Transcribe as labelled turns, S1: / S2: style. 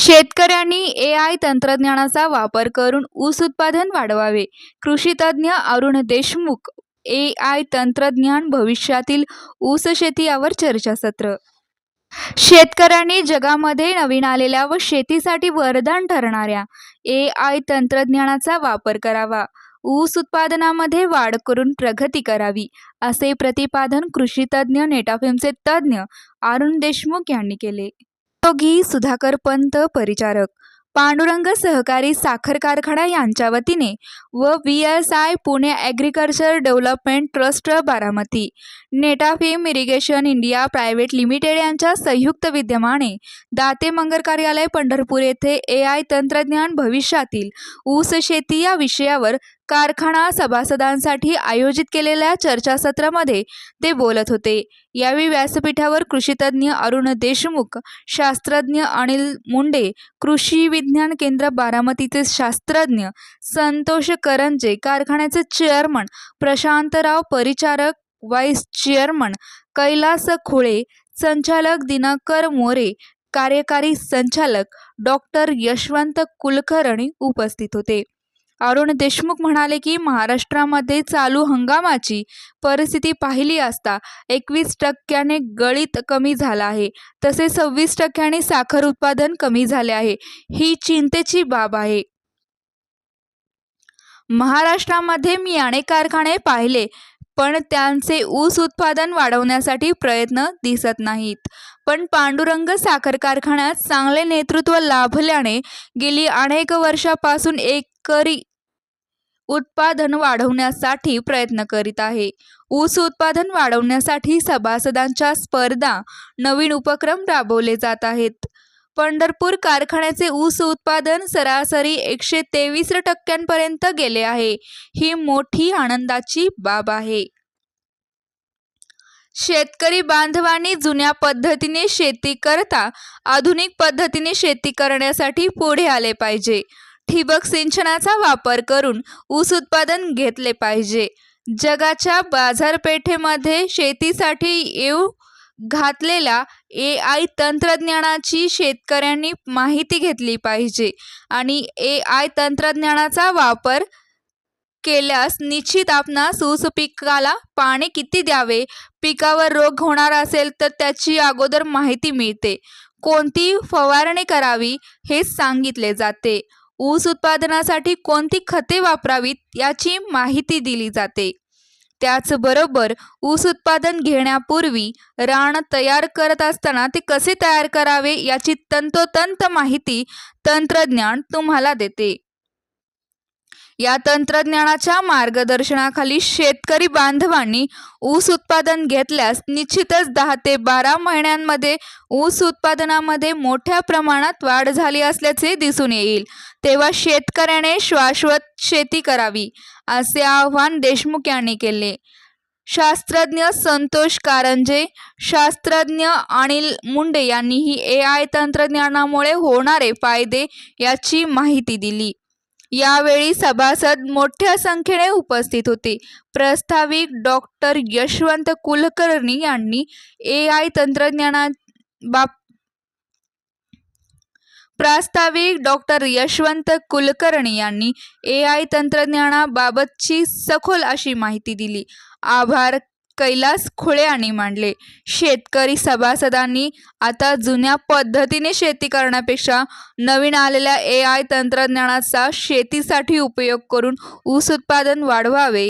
S1: शेतकऱ्यांनी ए आय तंत्रज्ञानाचा वापर करून ऊस उत्पादन वाढवावे. कृषीतज्ञ अरुण देशमुख ए आय तंत्रज्ञान भविष्यातील ऊस शेती यावर चर्चासत्र. शेतकऱ्यांनी जगामध्ये नवीन आलेल्या व शेतीसाठी वरदान ठरणाऱ्या ए आय तंत्रज्ञानाचा वापर करावा. ऊस उत्पादनामध्ये वाढ करून प्रगती करावी असे प्रतिपादन कृषीतज्ञ नेटाफेमचे तज्ज्ञ अरुण देशमुख यांनी केले. योगी सुधाकर पंत परिचारक. पांडुरंग सहकारी साखर कारखाना यांच्या वतीने व V S I Pune agriculture development trust Baramati. Netafim irrigation India private limited यांच्या संयुक्त विद्यमाने दाते मंगर कार्यालय पंढरपूर येथे ए आय तंत्रज्ञान भविष्यातील ऊस शेती या विषयावर कारखाना सभासदांसाठी आयोजित केलेल्या चर्चासत्रामध्ये ते बोलत होते. यावेळी व्यासपीठावर कृषीतज्ञ अरुण देशमुख शास्त्रज्ञ अनिल मुंडे कृषी विज्ञान केंद्र बारामतीचे शास्त्रज्ञ संतोष करंजे कारखान्याचे chairman Prashantrao Paricharak vice chairman Kailas Khule संचालक दिनकर मोरे कार्यकारी संचालक डॉक्टर यशवंत कुलकर्णी उपस्थित होते. अरुण देशमुख म्हणाले की महाराष्ट्रामध्ये चालू हंगामाची परिस्थिती पाहिली असता एकवीस टक्क्याने गळीत कमी झाला आहे. तसेच सव्वीस टक्क्याने साखर उत्पादन कमी झाले आहे. ही चिंतेची बाब आहे. महाराष्ट्रामध्ये मी अनेक कारखाने पाहिले पण त्यांचे ऊस उत्पादन वाढवण्यासाठी प्रयत्न दिसत नाहीत. पण पांडुरंग साखर कारखान्यात चांगले नेतृत्व लाभल्याने गेली अनेक वर्षापासून एकरी उत्पादन वाढवण्यासाठी प्रयत्न करीत आहे. ऊस उत्पादन वाढवण्यासाठी सभासदांच्या स्पर्धा नवीन उपक्रम राबवले जात आहेत. पंढरपूर कारखान्याचे ऊस उत्पादन सरासरी एकशे तेवीस टक्क्यांपर्यंत गेले आहे. ही मोठी आनंदाची बाब आहे. शेतकरी बांधवांनी जुन्या पद्धतीने शेती करता आधुनिक पद्धतीने शेती करण्यासाठी पुढे आले पाहिजे. ठिबक सिंचनाचा वापर करून ऊस उत्पादन घेतले पाहिजे. जगाच्या बाजारपेठेमध्ये शेतीसाठी येऊ घातलेल्या ए आय तंत्रज्ञानाची शेतकऱ्यांनी माहिती घेतली पाहिजे आणि ए आय तंत्रज्ञानाचा वापर केल्यास निश्चित आपणास ऊस पिकाला पाणी किती द्यावे? पिकावर रोग होणार असेल तर त्याची अगोदर माहिती मिळते. कोणती फवारणी करावी हे सांगितले जाते. ऊस उत्पादनासाठी कोणती खते वापरावीत याची माहिती दिली जाते. त्याचबरोबर ऊस उत्पादन घेण्यापूर्वी रान तयार करत असताना ते कसे तयार करावे याची तंतोतंत माहिती तंत्रज्ञान तुम्हाला देते. या तंत्रज्ञानाच्या मार्गदर्शनाखाली शेतकरी बांधवांनी ऊस उत्पादन घेतल्यास निश्चितच दहा ते बारा महिन्यांमध्ये ऊस उत्पादनामध्ये मोठ्या प्रमाणात वाढ झाली असल्याचे दिसून येईल. तेव्हा शेतकऱ्याने शाश्वत शेती करावी असे आवाहन देशमुख यांनी केले. शास्त्रज्ञ संतोष कारंजे शास्त्रज्ञ अनिल मुंडे यांनीही ए आय तंत्रज्ञानामुळे होणारे फायदे याची माहिती दिली. यावेळी सभासद मोठ्या संख्येने उपस्थित होते. प्रस्ताविक डॉक्टर यशवंत कुलकर्णी यांनी ए आय तंत्रज्ञाना बाब प्रास्ताविक डॉक्टर यशवंत कुलकर्णी यांनी ए आय तंत्रज्ञानाबाबतची सखोल अशी माहिती दिली. आभार. कैलास खुळे यांनी मांडले. शेतकरी सभासदांनी आता जुन्या पद्धतीने शेती करण्यापेक्षा नवीन आलेल्या ए आय तंत्रज्ञानाचा शेतीसाठी उपयोग करून ऊस उत्पादन वाढवावे.